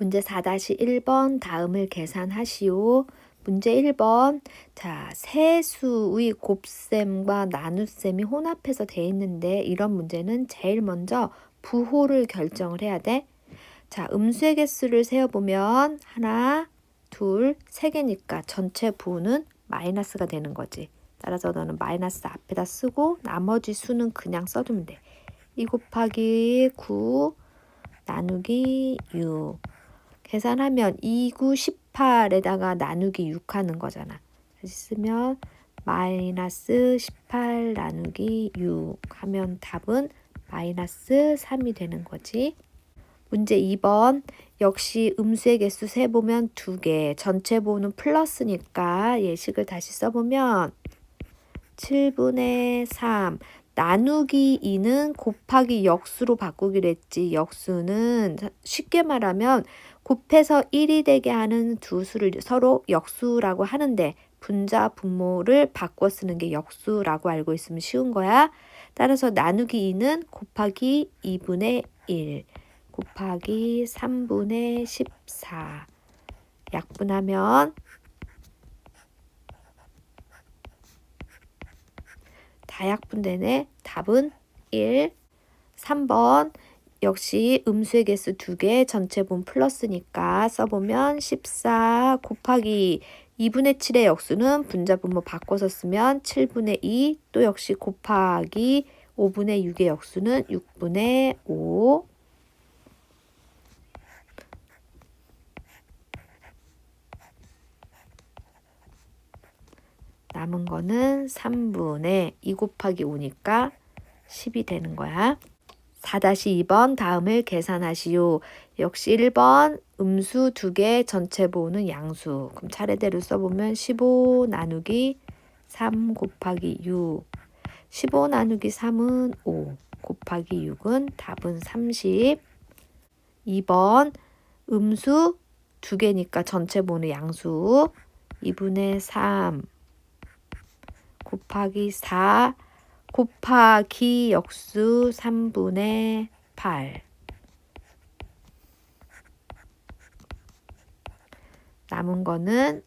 문제 4-1번 다음을 계산하시오. 문제 1번. 자, 세수의 곱셈과 나눗셈이 혼합해서 돼 있는데 이런 문제는 제일 먼저 부호를 결정을 해야 돼. 자, 음수의 개수를 세어보면 하나, 둘, 세 개니까 전체 부호는 마이너스가 되는 거지. 따라서 너는 마이너스 앞에다 쓰고 나머지 수는 그냥 써주면 돼. 2 곱하기 9 나누기 6 계산하면 2, 9, 18에다가 나누기 6 하는 거잖아. 다시 쓰면 마이너스 18 나누기 6 하면 답은 마이너스 3이 되는 거지. 문제 2번 역시 음수의 개수 세보면 2개 전체 보는 플러스니까 예식을 다시 써보면 7분의 3 나누기 2는 곱하기 역수로 바꾸기로 했지 역수는 쉽게 말하면 곱해서 1이 되게 하는 두 수를 서로 역수라고 하는데 분자 분모를 바꿔 쓰는 게 역수라고 알고 있으면 쉬운 거야. 따라서 나누기 2는 곱하기 2분의 1 곱하기 3분의 14 약분하면 다약분되네. 답은 1. 3번 역시 음수의 개수 2개 전체 분 플러스니까 써보면 14 곱하기 2분의 7의 역수는 분자 분모 바꿔서 쓰면 7분의 2 또 역시 곱하기 5분의 6의 역수는 6분의 5 남은 거는 3분의 2 곱하기 5니까 10이 되는 거야. 4-2번 다음을 계산하시오. 역시 1번 음수 2개 전체 보호는 양수. 그럼 차례대로 써보면 15 나누기 3 곱하기 6. 15 나누기 3은 5 곱하기 6은 답은 30. 2번 음수 2개니까 전체 보는 양수. 2분의 3 곱하기 4 곱하기 역수 3분의 8 남은 거는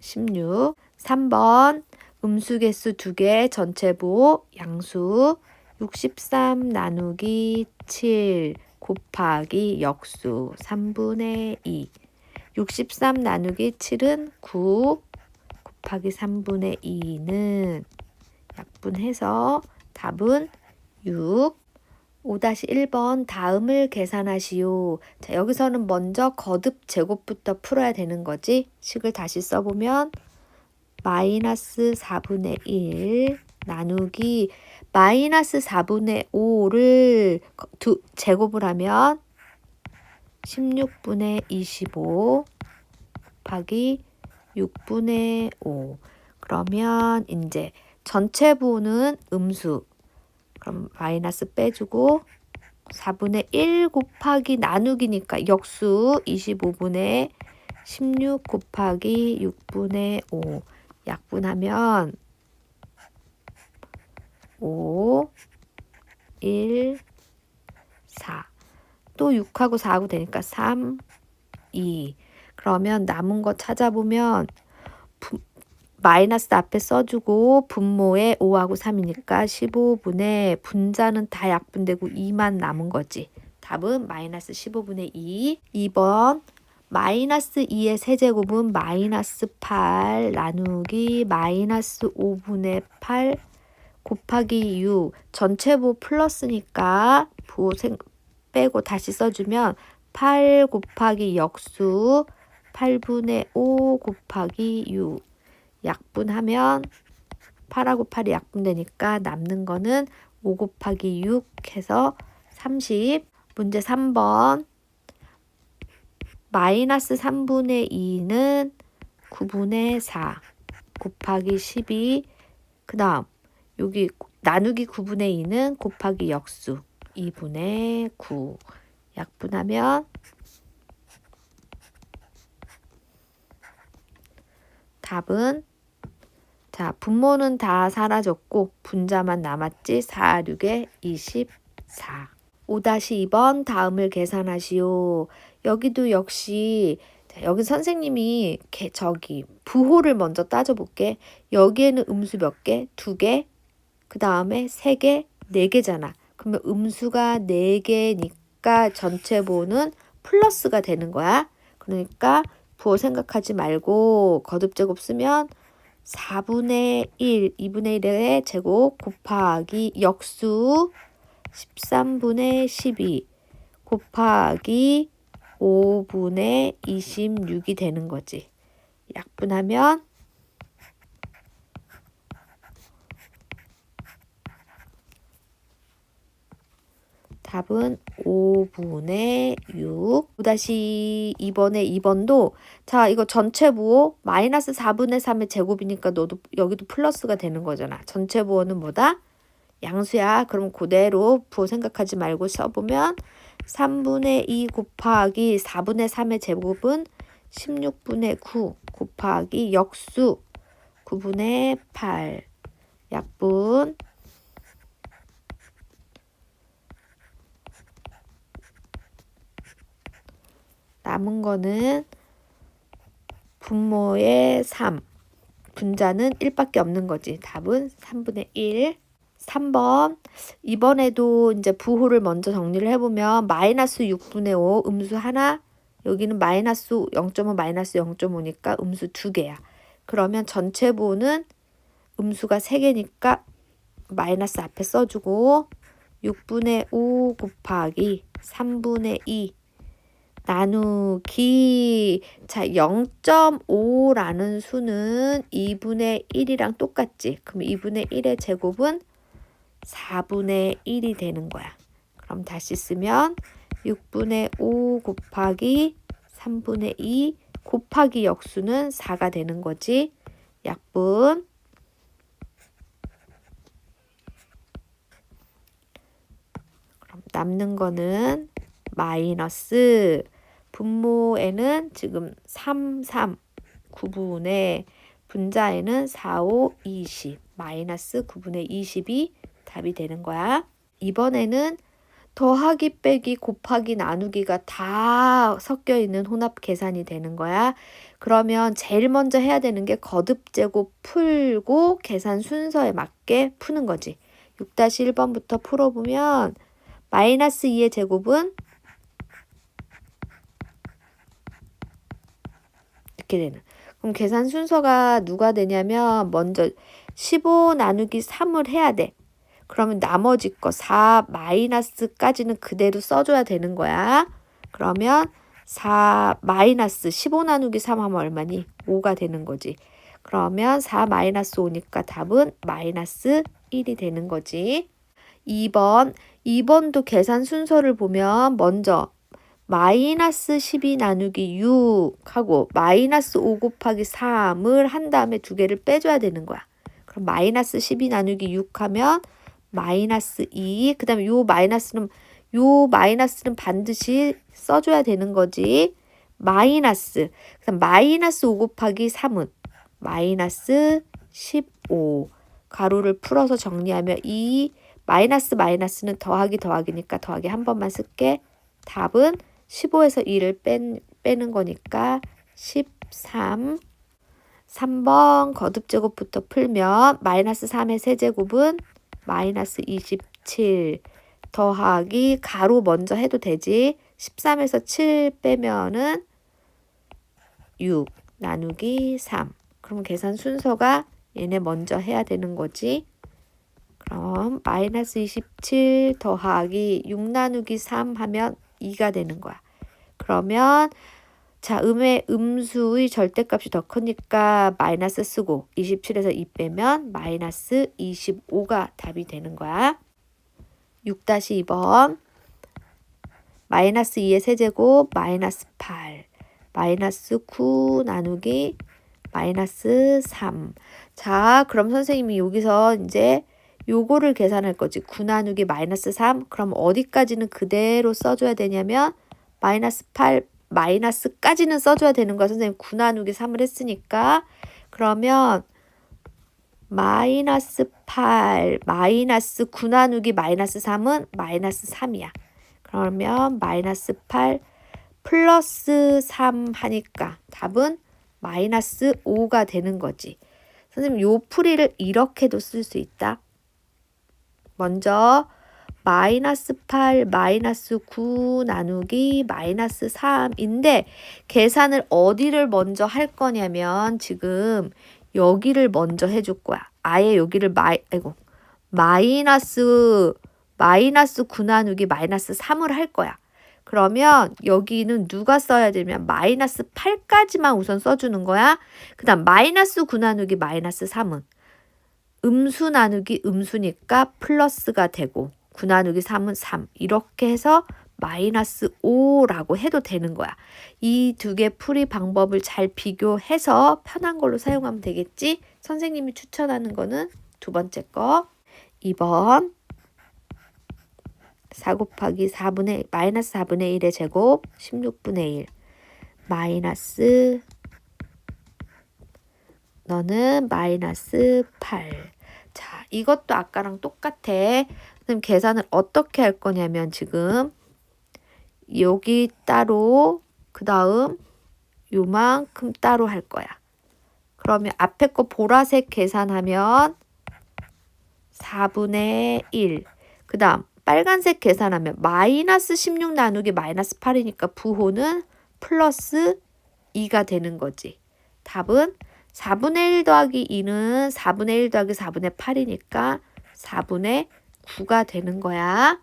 16 3번 음수개수 2개 전체보 양수 63 나누기 7 곱하기 역수 3분의 2 63 나누기 7은 9 곱하기 3분의 2는 약분해서 답은 6. 5-1번 다음을 계산하시오. 자, 여기서는 먼저 거듭 제곱부터 풀어야 되는 거지. 식을 다시 써보면 마이너스 4분의 1 나누기 마이너스 4분의 5를 두, 제곱을 하면 16분의 25 곱하기 6분의 5. 그러면 이제 전체 부는 음수. 그럼 마이너스 빼주고 4분의 1 곱하기 나누기니까 역수 25분의 16 곱하기 6분의 5 약분하면 5 1 4 또 6하고 4하고 되니까 3 2 그러면 남은 거 찾아보면 부, 마이너스 앞에 써주고 분모에 5하고 3이니까 15분의 분자는 다 약분되고 2만 남은 거지. 답은 마이너스 15분의 2. 2번 마이너스 2의 세제곱은 마이너스 8 나누기 마이너스 5분의 8 곱하기 6 전체 부 플러스니까 부 빼고 다시 써주면 8 곱하기 역수 8분의 5 곱하기 6 약분하면 8하고 8이 약분되니까 남는 거는 5 곱하기 6 해서 30 문제 3번. 마이너스 3분의 2는 9분의 4 곱하기 12 그 다음 여기 나누기 9분의 2는 곱하기 역수 2분의 9 약분하면 답은 자 분모는 다 사라졌고 분자만 남았지 4, 6에 24 5-2번 다음을 계산하시오. 여기도 역시 자, 여기 선생님이 개, 저기 부호를 먼저 따져볼게. 여기에는 음수 몇 개? 두 개. 그 다음에 세 개, 네 개잖아. 그러면 음수가 네 개니까 전체 부호는 플러스가 되는 거야. 그러니까 부호 생각하지 말고 거듭제곱 쓰면 4분의 1, 2분의 1의 제곱 곱하기 역수 13분의 12 곱하기 5분의 26이 되는 거지. 약분하면 답은 5분의 6. 다시 2번에 2번도 자, 이거 전체 부호 마이너스 4분의 3의 제곱이니까 너도 여기도 플러스가 되는 거잖아. 전체 부호는 뭐다? 양수야. 그럼 그대로 부호 생각하지 말고 써보면 3분의 2 곱하기 4분의 3의 제곱은 16분의 9 곱하기 역수 9분의 8 약분 남은 거는 분모의 3 분자는 1밖에 없는 거지. 답은 3분의 1. 3번. 이번에도 이제 부호를 먼저 정리를 해보면 마이너스 6분의 5 음수 하나 여기는 마이너스 0.5 마이너스 0.5니까 음수 두 개야. 그러면 전체 부호는 음수가 3개니까 마이너스 앞에 써주고 6분의 5 곱하기 3분의 2 나누기 자 0.5라는 수는 2분의 1이랑 똑같지. 그럼 2분의 1의 제곱은 4분의 1이 되는 거야. 그럼 다시 쓰면 6분의 5 곱하기 3분의 2 곱하기 역수는 4가 되는 거지. 약분 남는 거는 마이너스 분모에는 지금 3, 3, 9분의 분자에는 4, 5, 20 마이너스 9분의 20이 답이 되는 거야. 이번에는 더하기 빼기 곱하기 나누기가 다 섞여 있는 혼합 계산이 되는 거야. 그러면 제일 먼저 해야 되는 게 거듭 제곱 풀고 계산 순서에 맞게 푸는 거지. 6-1번부터 풀어보면 마이너스 2의 제곱은 이렇게 되는. 그럼 계산 순서가 누가 되냐면 먼저 15 나누기 3을 해야 돼. 그러면 나머지 거 4 마이너스까지는 그대로 써줘야 되는 거야. 그러면 4 마이너스 15 나누기 3 하면 얼마니? 5가 되는 거지. 그러면 4 마이너스 5니까 답은 마이너스 1이 되는 거지. 2번. 2번도 계산 순서를 보면 먼저 마이너스 12 나누기 6 하고 마이너스 5 곱하기 3을 한 다음에 두 개를 빼줘야 되는 거야. 그럼 마이너스 12 나누기 6 하면 마이너스 2. 그 다음에 요 마이너스는, 요 마이너스는 반드시 써줘야 되는 거지. 마이너스. 그 다음 마이너스 5 곱하기 3은 마이너스 15. 가로를 풀어서 정리하면 이 마이너스 마이너스는 더하기 더하기니까 더하기 한 번만 쓸게. 답은 15에서 2를 뺀, 빼는 거니까 13. 3번 거듭제곱부터 풀면 마이너스 3의 세제곱은 마이너스 27 더하기 가로 먼저 해도 되지. 13에서 7 빼면은 6 나누기 3. 그럼 계산 순서가 얘네 먼저 해야 되는 거지. 그럼 마이너스 27 더하기 6 나누기 3 하면 2가 되는 거야. 그러면 자, 음의 음수의 절대값이 더 크니까 마이너스 쓰고 27에서 2 빼면 마이너스 25가 답이 되는 거야. 6-2번 마이너스 2의 세제곱 마이너스 8 마이너스 9 나누기 마이너스 3 자, 그럼 선생님이 여기서 이제 요거를 계산할 거지. 9 나누기 마이너스 3 그럼 어디까지는 그대로 써줘야 되냐면 마이너스 8 마이너스까지는 써줘야 되는 거야. 선생님 9 나누기 3을 했으니까. 그러면 마이너스 8 마이너스 9 나누기 마이너스 3은 마이너스 3이야. 그러면 마이너스 8 플러스 3 하니까 답은 마이너스 5가 되는 거지. 선생님 요 풀이를 이렇게도 쓸 수 있다. 먼저 마이너스 8 마이너스 9 나누기 마이너스 3인데 계산을 어디를 먼저 할 거냐면 지금 여기를 먼저 해줄 거야. 아예 여기를 마이 아이고 마이너스 마이너스 9 나누기 마이너스 3을 할 거야. 그러면 여기는 누가 써야 되면 마이너스 8까지만 우선 써주는 거야. 그 다음 마이너스 9 나누기 마이너스 3은 음수 나누기 음수니까 플러스가 되고 9 나누기 3은 3 이렇게 해서 마이너스 5라고 해도 되는 거야. 이 두 개 풀이 방법을 잘 비교해서 편한 걸로 사용하면 되겠지? 선생님이 추천하는 거는 두 번째 거. 2번 4 곱하기 4분의 마이너스 4분의 1의 제곱 16분의 1 마이너스 너는 마이너스 8. 자, 이것도 아까랑 똑같아. 그럼 계산을 어떻게 할 거냐면 지금 여기 따로 그 다음 요만큼 따로 할 거야. 그러면 앞에 거 보라색 계산하면 4분의 1. 그 다음 빨간색 계산하면 마이너스 16 나누기 마이너스 8이니까 부호는 플러스 2가 되는 거지. 답은 4분의 1 더하기 2는 4분의 1 더하기 4분의 8이니까 4분의 9가 되는 거야.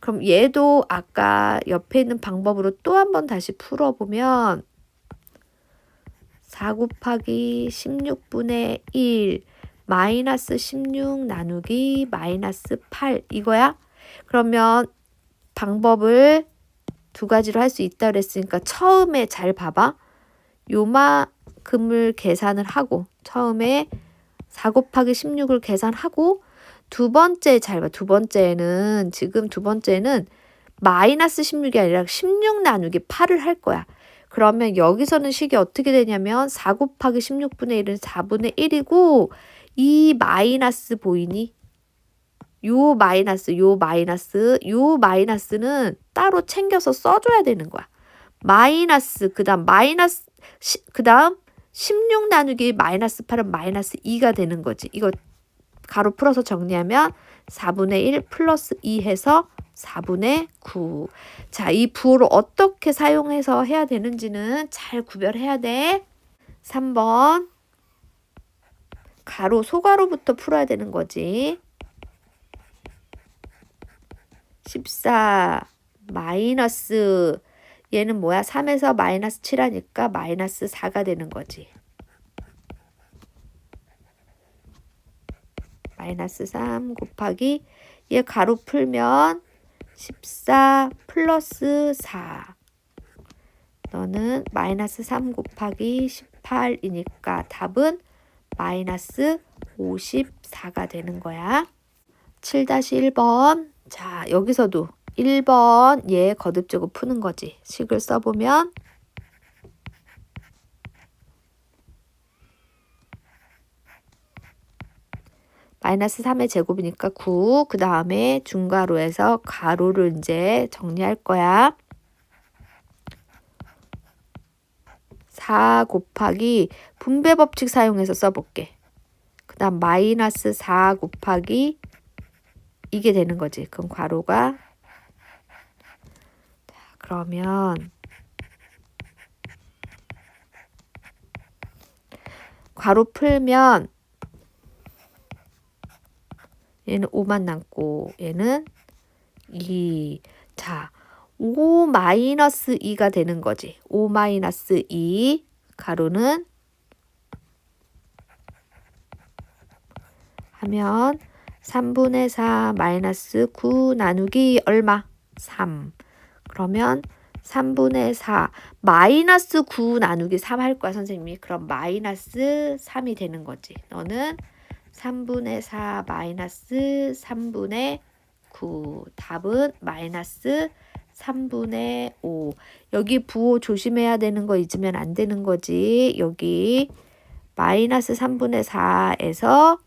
그럼 얘도 아까 옆에 있는 방법으로 또 한 번 다시 풀어보면 4 곱하기 16분의 1 마이너스 16 나누기 마이너스 8 이거야? 그러면 방법을 두 가지로 할 수 있다 그랬으니까 처음에 잘 봐봐. 요 만큼을 계산을 하고 처음에 4 곱하기 16을 계산하고 두 번째 잘 봐. 두 번째는 지금 두 번째는 마이너스 16이 아니라 16 나누기 8을 할 거야. 그러면 여기서는 식이 어떻게 되냐면 4 곱하기 16분의 1은 4분의 1이고 이 마이너스 보이니? 요 마이너스, 요 마이너스, 요 마이너스는 따로 챙겨서 써줘야 되는 거야. 마이너스, 그 다음 마이너스, 그 다음 16 나누기 마이너스 8은 마이너스 2가 되는 거지. 이거 가로 풀어서 정리하면 4분의 1 플러스 2 해서 4분의 9. 자, 이 부호를 어떻게 사용해서 해야 되는지는 잘 구별해야 돼. 3번. 가로, 소가로부터 풀어야 되는 거지. 14 마이너스 얘는 뭐야? 3에서 마이너스 7 하니까 마이너스 4가 되는 거지. 마이너스 3 곱하기 얘 가로 풀면 14 플러스 4 너는 마이너스 3 곱하기 18이니까 답은 마이너스 54가 되는 거야. 7-1번 자 여기서도 1번 얘 거듭적으로 푸는 거지. 식을 써보면 마이너스 3의 제곱이니까 9. 그 다음에 중가로에서 가로를 이제 정리할 거야. 4 곱하기 분배 법칙 사용해서 써볼게. 그 다음 마이너스 4 곱하기 이게 되는 거지. 그럼 괄호가 자, 그러면 괄호 풀면 얘는 5만 남고 얘는 2. 자, 5 마이너스 2가 되는 거지. 5 마이너스 2 가로는 하면 3분의 4 마이너스 9 나누기 얼마? 3. 그러면 3분의 4 마이너스 9 나누기 3 할 거야 선생님이. 그럼 마이너스 3이 되는 거지. 너는 3분의 4 마이너스 3분의 9 답은 마이너스 3분의 5 여기 부호 조심해야 되는 거 잊으면 안 되는 거지 여기 마이너스 3분의 4에서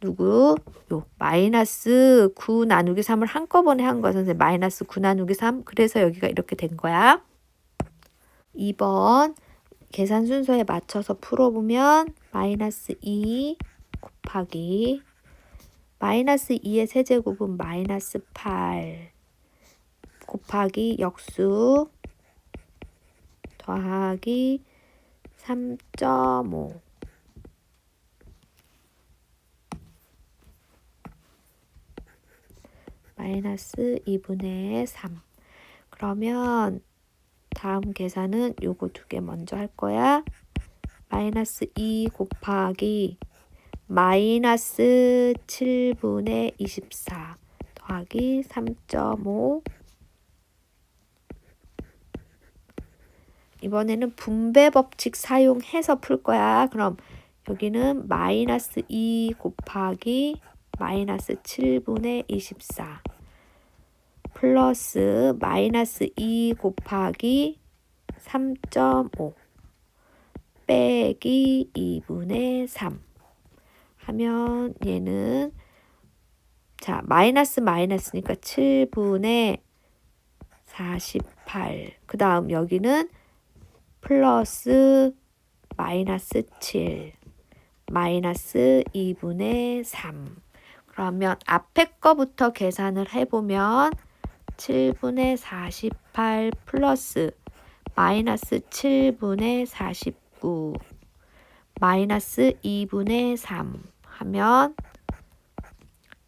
누구? 요 마이너스 9 나누기 3을 한꺼번에 한 거야 선생님 마이너스 9 나누기 3 그래서 여기가 이렇게 된 거야. 2번 계산 순서에 맞춰서 풀어보면 마이너스 2 곱하기 마이너스 2의 세제곱은 마이너스 8 곱하기 역수 더하기 3.5 마이너스 2분의 3 그러면 다음 계산은 요거 두 개 먼저 할 거야. 마이너스 2 곱하기 마이너스 7분의 24 더하기 3.5 이번에는 분배 법칙 사용해서 풀 거야. 그럼 여기는 마이너스 2 곱하기 마이너스 7분의 24 플러스 마이너스 2 곱하기 3.5 빼기 2분의 3 하면 얘는 자 마이너스 마이너스니까 7분의 48 그 다음 여기는 플러스 마이너스 7 마이너스 2분의 3 그러면 앞에 거부터 계산을 해보면 7분의 48 플러스 마이너스 7분의 49 마이너스 2분의 3 하면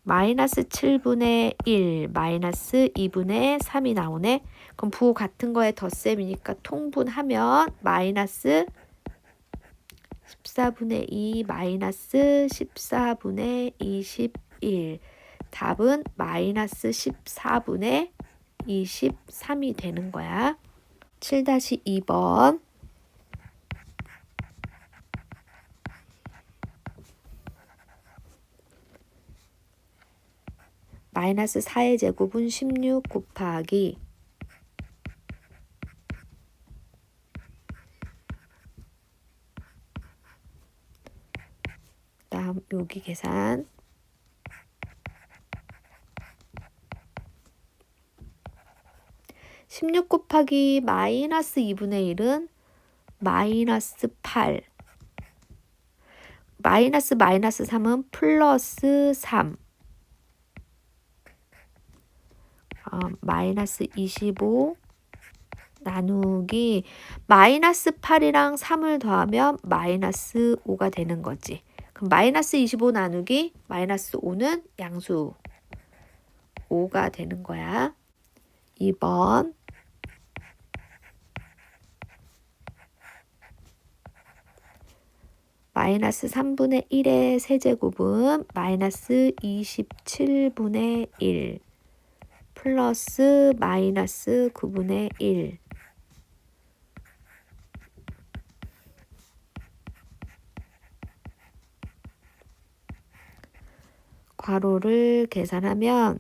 마이너스 7분의 1 마이너스 2분의 3이 나오네. 그럼 부호 같은 거에 덧셈이니까 통분하면 마이너스 14분의 2 마이너스 14분의 21 답은 마이너스 14분의 23이 되는 거야. 7-2번 마이너스 4의 제곱은 16 곱하기 다음 여기 계산 16 곱하기 마이너스 2분의 1은 마이너스 8 마이너스 마이너스 3은 플러스 3 어, 마이너스 25 나누기 마이너스 8이랑 3을 더하면 마이너스 5가 되는 거지. 그럼 마이너스 25 나누기 마이너스 5는 양수 5가 되는 거야. 2번 마이너스 3분의 1의 세제곱은 마이너스 27분의 1 플러스 마이너스 9분의 1 괄호를 계산하면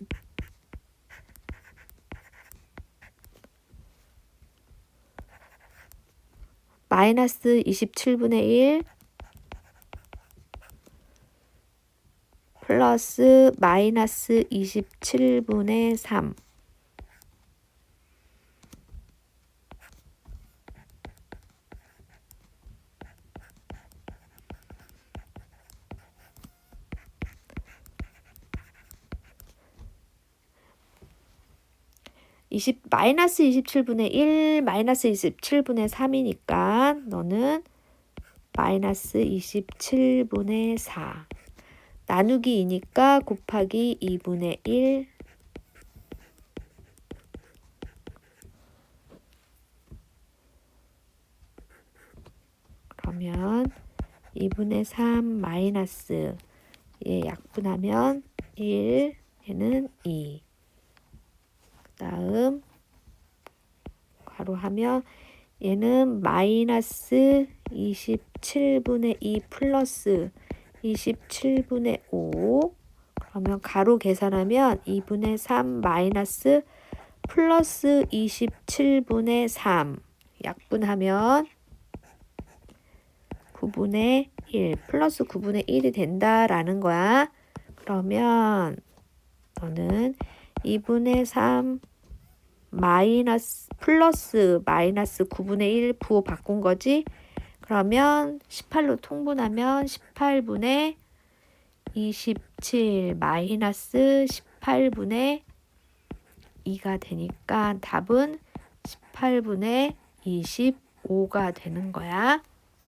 마이너스 27분의 1 플러스 마이너스 27분의 3 20, 마이너스 27분의 1, 마이너스 27분의 3이니까 너는 마이너스 27분의 4. 나누기 2니까 곱하기 2분의 1. 그러면 2분의 3 마이너스 얘 약분하면 1, 얘는 2. 다음 괄호 하면 얘는 마이너스 27분의 2 플러스 27분의 5 그러면 가로 계산하면 2분의 3 마이너스 플러스 27분의 3 약분하면 9분의 1 플러스 9분의 1이 된다라는 거야. 그러면 너는 2분의 3 마이너스 플러스 마이너스 9분의 1 부호 바꾼 거지. 그러면 18로 통분하면 18분의 27 마이너스 18분의 2가 되니까 답은 18분의 25가 되는 거야.